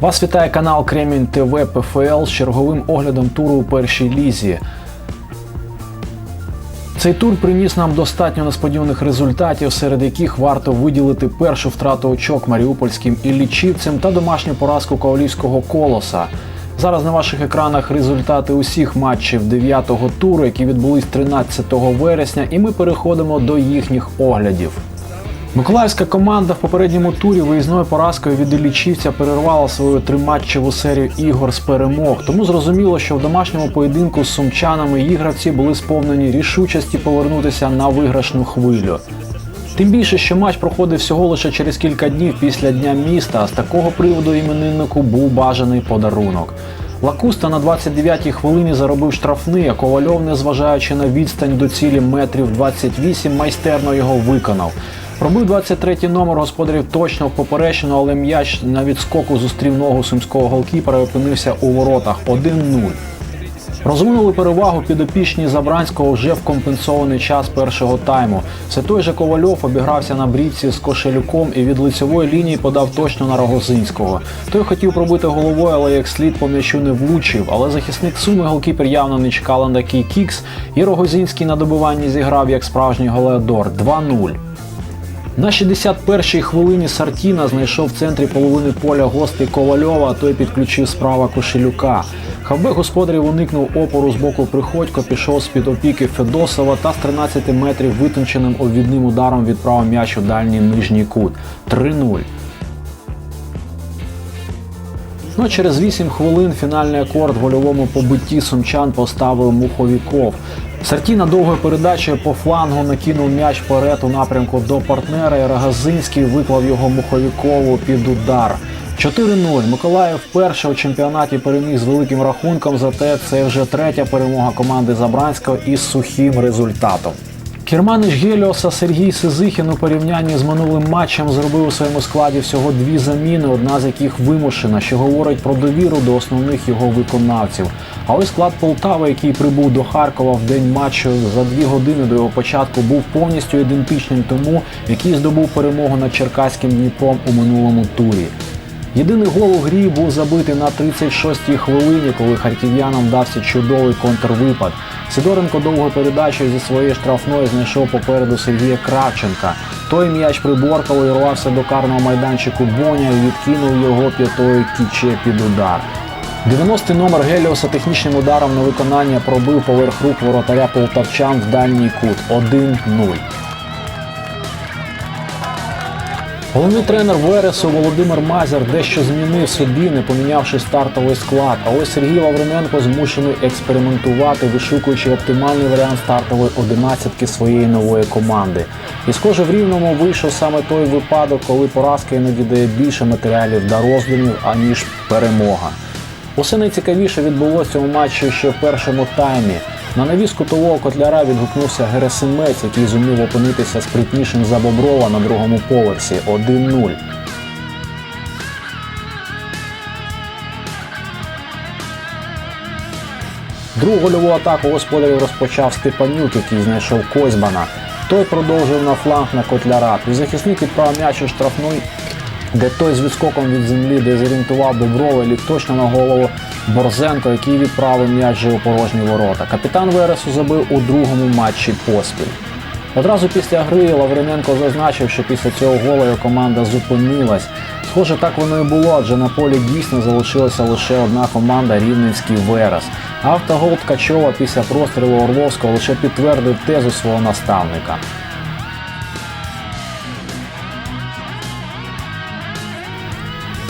Вас вітає канал Кремінь ТВ ПФЛ з черговим оглядом туру у першій лізі. Цей тур приніс нам достатньо несподіваних результатів, серед яких варто виділити першу втрату очок маріупольським іллічівцям та домашню поразку ковалівського колоса. Зараз на ваших екранах результати усіх матчів 9-го туру, які відбулись 13 вересня, і ми переходимо до їхніх оглядів. Миколаївська команда в попередньому турі виїзною поразкою від Іллічівця перервала свою триматчеву серію ігор з перемог. Тому зрозуміло, що в домашньому поєдинку з сумчанами її гравці були сповнені рішучості повернутися на виграшну хвилю. Тим більше, що матч проходив всього лише через кілька днів після Дня міста, а з такого приводу імениннику був бажаний подарунок. Лакуста на 29-й хвилині заробив штрафний, а Ковальов, незважаючи на відстань до цілі метрів 28, майстерно його виконав. Пробив 23-й номер господарів точно в поперечину, але м'яч на відскоку зустрів ногу сумського голкіпера і опинився у воротах 1-0. Розвинули перевагу підопічні Забранського вже в компенсований час першого тайму. Все той же Ковальов обігрався на брівці з кошелюком і від лицевої лінії подав точно на Рогозинського. Той хотів пробити головою, але як слід по м'ячу не влучив. Але захисник Суми голкіпер явно не чекала на такий кікс, і Рогозинський на добиванні зіграв як справжній голеодор 2-0. На 61-й хвилині Сартіна знайшов в центрі половини поля гостей Ковальова, а той підключив справа Кошелюка. Хавбек господарів уникнув опору з боку Приходько, пішов з-під опіки Федосова та з 13 метрів витонченим обвідним ударом відправив м'яч у дальній нижній кут. 3-0. Ну, через 8 хвилин фінальний акорд в гольовому побитті сумчан поставив Муховіков. Сартіна довгою передачею по флангу накинув м'яч вперед у напрямку до партнера, і Рагазинський виклав його Муховікову під удар. 4-0. Миколаїв вперше у чемпіонаті переміг з великим рахунком, зате це вже третя перемога команди Забранського із сухим результатом. Керманич Геліоса Сергій Сизихін у порівнянні з минулим матчем зробив у своєму складі всього дві заміни, одна з яких вимушена, що говорить про довіру до основних його виконавців. А ось склад Полтави, який прибув до Харкова в день матчу за дві години до його початку, був повністю ідентичним тому, який здобув перемогу над Черкаським Дніпром у минулому турі. Єдиний гол у грі був забитий на 36-й хвилині, коли харків'янам дався чудовий контрвипад. Сидоренко довгою передачею зі своєї штрафної знайшов попереду Сергія Кравченка. Той м'яч приборкало і рвався до карного майданчику Боня і відкинув його п'ятою кіче під удар. 90-й номер Геліоса технічним ударом на виконання пробив поверх рук воротаря полтавчан в дальній кут 1-0. Головний тренер Вересу Володимир Мазер дещо змінив собі, не помінявши стартовий склад. А ось Сергій Лавриненко змушений експериментувати, вишукуючи оптимальний варіант стартової одинадцятки своєї нової команди. І схоже, в рівному вийшов саме той випадок, коли поразка іноді дає більше матеріалів для роздумів, аніж перемога. Усе найцікавіше відбулося цьому матчі ще в першому таймі. На навіс кутового котляра відгукнувся Герасимець, який зумів опинитися спритнішим за Боброва на другому поверсі 1-0. Другу гольову атаку господарів розпочав Степанюк, який знайшов Козьбана. Той продовжив на фланг на котляра. Півзахисник відправив м'яч у штрафний, де той з відскоком від землі дезорієнтував Боброва ліг точно на голову Борзенко, який відправив м'яч у порожні ворота. Капітан Вересу забив у другому матчі поспіль. Одразу після гри Лавриненко зазначив, що після цього гола його команда зупинилась. Схоже, так воно і було, адже на полі дійсно залишилася лише одна команда Рівненський Верес. Автогол Ткачова після прострілу Орловського лише підтвердив тезу свого наставника.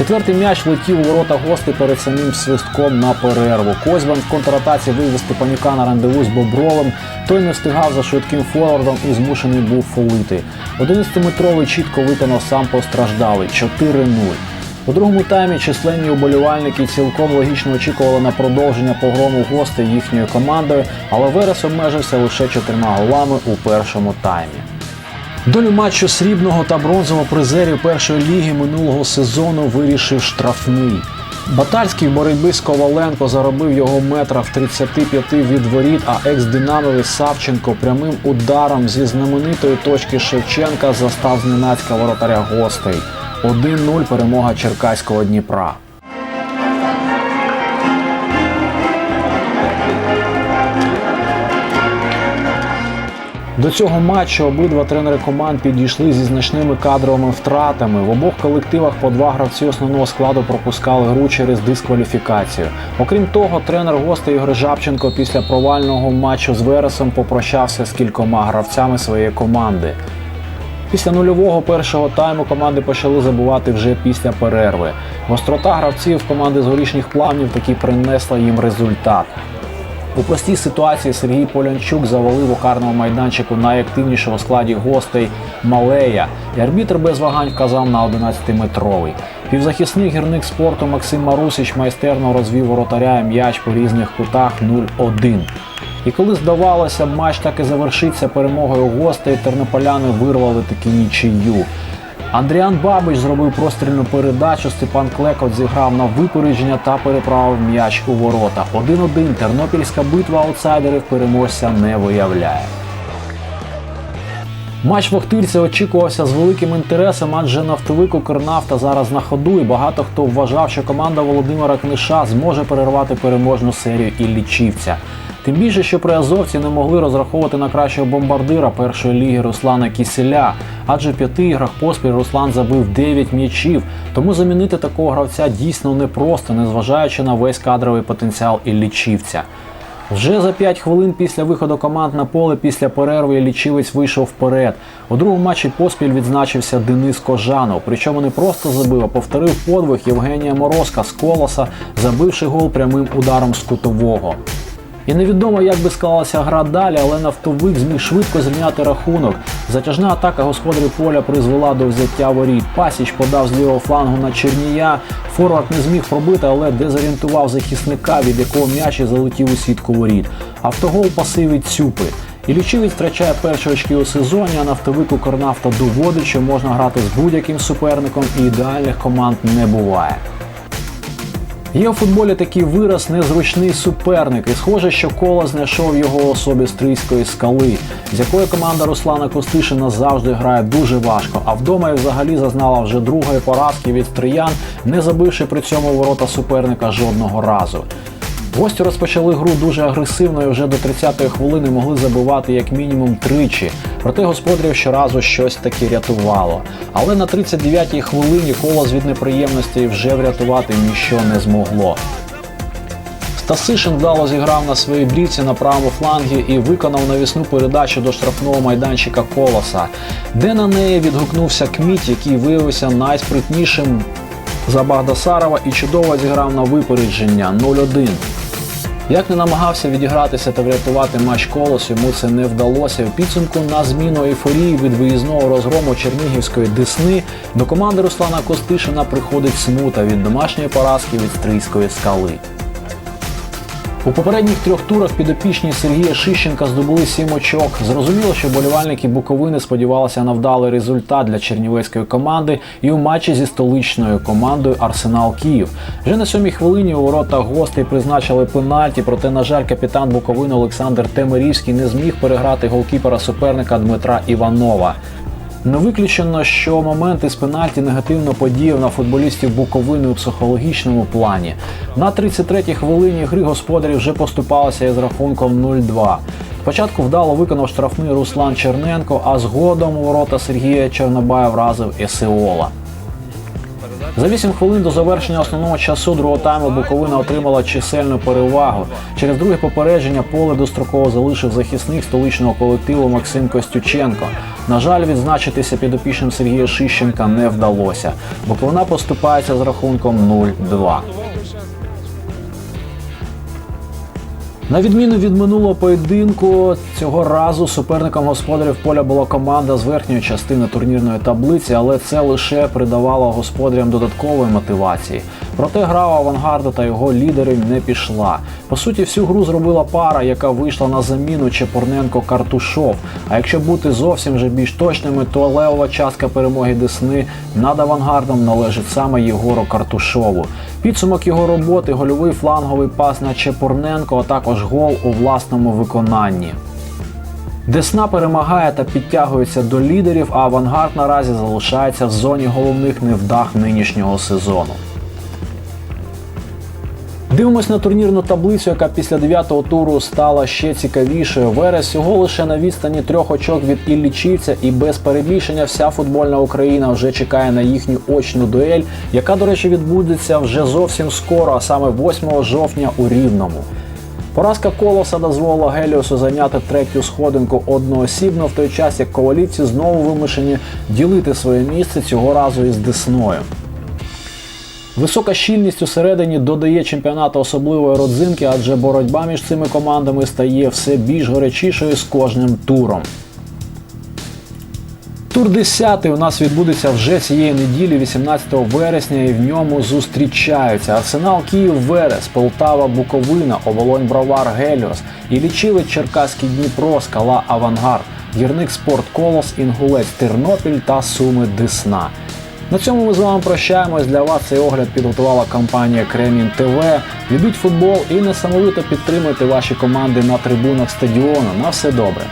Четвертий м'яч летів у ворота гостей перед самим свистком на перерву. Козьбан в контратаці вивів Степанюка на рандеву з Бобровим. Той не встигав за швидким форвардом і змушений був фолити. 11-метровий чітко виконав сам постраждалий 4-0. У другому таймі численні уболівальники цілком логічно очікували на продовження погрому гостей їхньою командою, але Верес обмежився лише чотирма голами у першому таймі. Долю матчу срібного та бронзового призерів першої ліги минулого сезону вирішив штрафний. Батальський в боротьбі з Коваленко заробив його метра в 35 від воріт, а екс-динамовець Савченко прямим ударом зі знаменитої точки Шевченка застав зненацька воротаря гостей. 1-0 перемога Черкаського Дніпра. До цього матчу обидва тренери команд підійшли зі значними кадровими втратами. В обох колективах по два гравці основного складу пропускали гру через дискваліфікацію. Окрім того, тренер гостей Ігор Жабченко після провального матчу з Вересом попрощався з кількома гравцями своєї команди. Після нульового першого тайму команди почали забувати вже після перерви. Гострота гравців команди з горішніх плавнів таки принесла їм результат. У простій ситуації Сергій Полянчук завалив у карному майданчику найактивнішого складі гостей Малея, і арбітр без вагань вказав на 11-метровий. Півзахисний гірник спорту Максим Марусич майстерно розвів воротаря і м'яч по різних кутах 0-1. І коли здавалося, матч так і завершиться перемогою гостей, тернополяни вирвали таки нічию. Андріан Бабич зробив прострільну передачу. Степан Клекот зіграв на випередження та переправив м'яч у ворота. 1-1. Тернопільська битва аутсайдерів переможця не виявляє. Матч в Охтирці очікувався з великим інтересом, адже нафтовик Укрнафта зараз на ходу, і багато хто вважав, що команда Володимира Книша зможе перервати переможну серію Іллічівця. Тим більше, що приазовці не могли розраховувати на кращого бомбардира першої ліги Руслана Кіселя, адже в п'яти іграх поспіль Руслан забив 9 м'ячів. Тому замінити такого гравця дійсно непросто, незважаючи на весь кадровий потенціал Іллічівця. Вже за 5 хвилин після виходу команд на поле після перерви лічівець вийшов вперед. У другому матчі поспіль відзначився Денис Кожанов. Причому не просто забив, а повторив подвиг Євгенія Морозка з колоса, забивши гол прямим ударом з кутового. І невідомо, як би склалася гра далі, але нафтовик зміг швидко зрівняти рахунок. Затяжна атака господарів поля призвела до взяття воріт. Пасіч подав з лівого флангу на Чернія. Форвард не зміг пробити, але дезорієнтував захисника, від якого м'яч і залетів у сітку воріт. Автогол пасивить Цюпи. І лічивець втрачає перші очки у сезоні, а нафтовик Укрнафта доводить, що можна грати з будь-яким суперником і ідеальних команд не буває. Є у футболі такий вираз незручний суперник, і схоже, що коло знайшов його особі стрийської скали, з якої команда Руслана Костишина завжди грає дуже важко. А вдома і взагалі зазнала вже другої поразки від стриян, не забивши при цьому ворота суперника жодного разу. Гості розпочали гру дуже агресивно і вже до 30-ї хвилини могли забивати як мінімум тричі. Проте господарів щоразу щось таки рятувало. Але на 39-й хвилині колос від неприємностей вже врятувати ніщо не змогло. Стасишин вдало зіграв на своїй брівці на правому флангі і виконав навісну передачу до штрафного майданчика колоса, де на неї відгукнувся Кміт, який виявився найспритнішим за Багдасарова і чудово зіграв на випередження 0-1. Як не намагався відігратися та врятувати матч колос, йому це не вдалося. У підсумку на зміну ейфорії від виїзного розгрому Чернігівської Десни до команди Руслана Костишина приходить смута від домашньої поразки від Стрийської скали. У попередніх трьох турах підопічні Сергія Шищенка здобули сім очок. Зрозуміло, що болівальники Буковини сподівалися на вдалий результат для чернівецької команди і у матчі зі столичною командою Арсенал Київ. Вже на сьомій хвилині у ворота гостей призначили пенальті, проте, на жаль, капітан Буковини Олександр Темирівський не зміг переграти голкіпера суперника Дмитра Іванова. Не виключено, що момент із пенальті негативно подіяв на футболістів Буковини у психологічному плані. На 33-й хвилині гри господарі вже поступалися із рахунком 0-2. Спочатку вдало виконав штрафний Руслан Черненко, а згодом у ворота Сергія Чорнобая вразив Есеола. За 8 хвилин до завершення основного часу другого тайму Буковина отримала чисельну перевагу. Через друге попередження поле достроково залишив захисник столичного колективу Максим Костюченко. На жаль, відзначитися підопічним Сергія Шищенка не вдалося. Буковина поступається з рахунком 0-2. На відміну від минулого поєдинку, цього разу суперником господарів поля була команда з верхньої частини турнірної таблиці, але це лише придавало господарям додаткової мотивації. Проте гра у авангарда та його лідерів не пішла. По суті, всю гру зробила пара, яка вийшла на заміну Чепурненко-Картушов. А якщо бути зовсім вже більш точними, то левова частка перемоги Десни над авангардом належить саме Єгору Картушову. Підсумок його роботи гольовий фланговий пас на Чепурненко, а також гол у власному виконанні. Десна перемагає та підтягується до лідерів, а авангард наразі залишається в зоні головних невдах нинішнього сезону. Дивимось на турнірну таблицю, яка після 9-го туру стала ще цікавішою. Верес всього лише на відстані трьох очок від Іллічівця і без перебільшення вся футбольна Україна вже чекає на їхню очну дуель, яка, до речі, відбудеться вже зовсім скоро, а саме 8 жовтня у Рівному. Поразка колоса дозволила Геліосу зайняти третю сходинку одноосібно, в той час як ковалівці знову вимушені ділити своє місце цього разу із Десною. Висока щільність усередині додає чемпіонату особливої родзинки, адже боротьба між цими командами стає все більш горячішою з кожним туром. Тур 10 у нас відбудеться вже цієї неділі, 18 вересня, і в ньому зустрічаються Арсенал Київ Верес, Полтава Буковина, Оболонь Бровар Геліос, Іллічівець Черкаський Дніпро, Скала Авангард, Гірник Спорт Колос, Інгулець Тернопіль та Суми Десна. На цьому ми з вами прощаємось. Для вас цей огляд підготувала компанія Кремін ТВ. Любіть футбол і несамовито підтримуйте ваші команди на трибунах стадіону. На все добре.